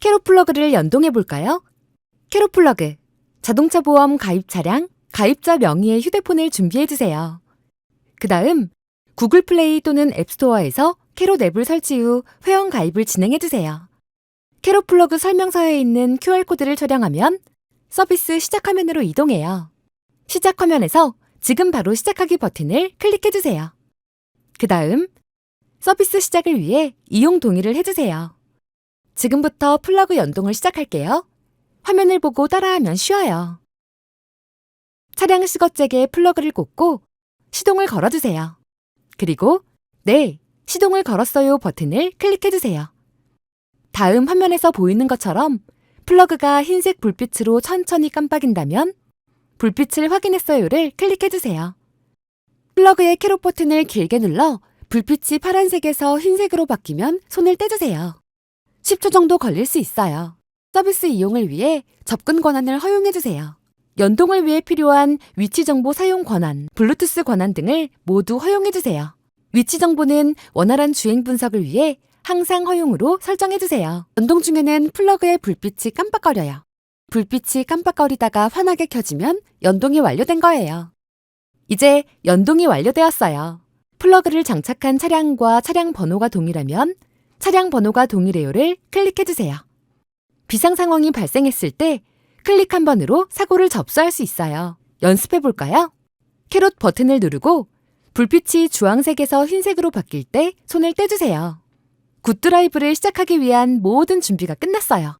캐롯 플러그를 연동해 볼까요? 캐롯 플러그, 자동차 보험 가입 차량, 가입자 명의의 휴대폰을 준비해 주세요. 그 다음 구글 플레이 또는 앱스토어에서 캐롯 앱을 설치 후 회원 가입을 진행해 주세요. 캐롯 플러그 설명서에 있는 QR코드를 촬영하면 서비스 시작 화면으로 이동해요. 시작 화면에서 지금 바로 시작하기 버튼을 클릭해 주세요. 그 다음 서비스 시작을 위해 이용 동의를 해주세요. 지금부터 플러그 연동을 시작할게요. 화면을 보고 따라하면 쉬워요. 차량 시거잭에 플러그를 꽂고 시동을 걸어주세요. 그리고 네, 시동을 걸었어요 버튼을 클릭해주세요. 다음 화면에서 보이는 것처럼 플러그가 흰색 불빛으로 천천히 깜빡인다면 불빛을 확인했어요를 클릭해주세요. 플러그의 캐롯 버튼을 길게 눌러 불빛이 파란색에서 흰색으로 바뀌면 손을 떼주세요. 10초 정도 걸릴 수 있어요. 서비스 이용을 위해 접근 권한을 허용해주세요. 연동을 위해 필요한 위치 정보 사용 권한, 블루투스 권한 등을 모두 허용해주세요. 위치 정보는 원활한 주행 분석을 위해 항상 허용으로 설정해주세요. 연동 중에는 플러그의 불빛이 깜빡거려요. 불빛이 깜빡거리다가 환하게 켜지면 연동이 완료된 거예요. 이제 연동이 완료되었어요. 플러그를 장착한 차량과 차량 번호가 동일하면 차량 번호가 동일해요를 클릭해주세요. 비상 상황이 발생했을 때 클릭 한 번으로 사고를 접수할 수 있어요. 연습해 볼까요? 캐롯 버튼을 누르고 불빛이 주황색에서 흰색으로 바뀔 때 손을 떼주세요. 굿드라이브를 시작하기 위한 모든 준비가 끝났어요.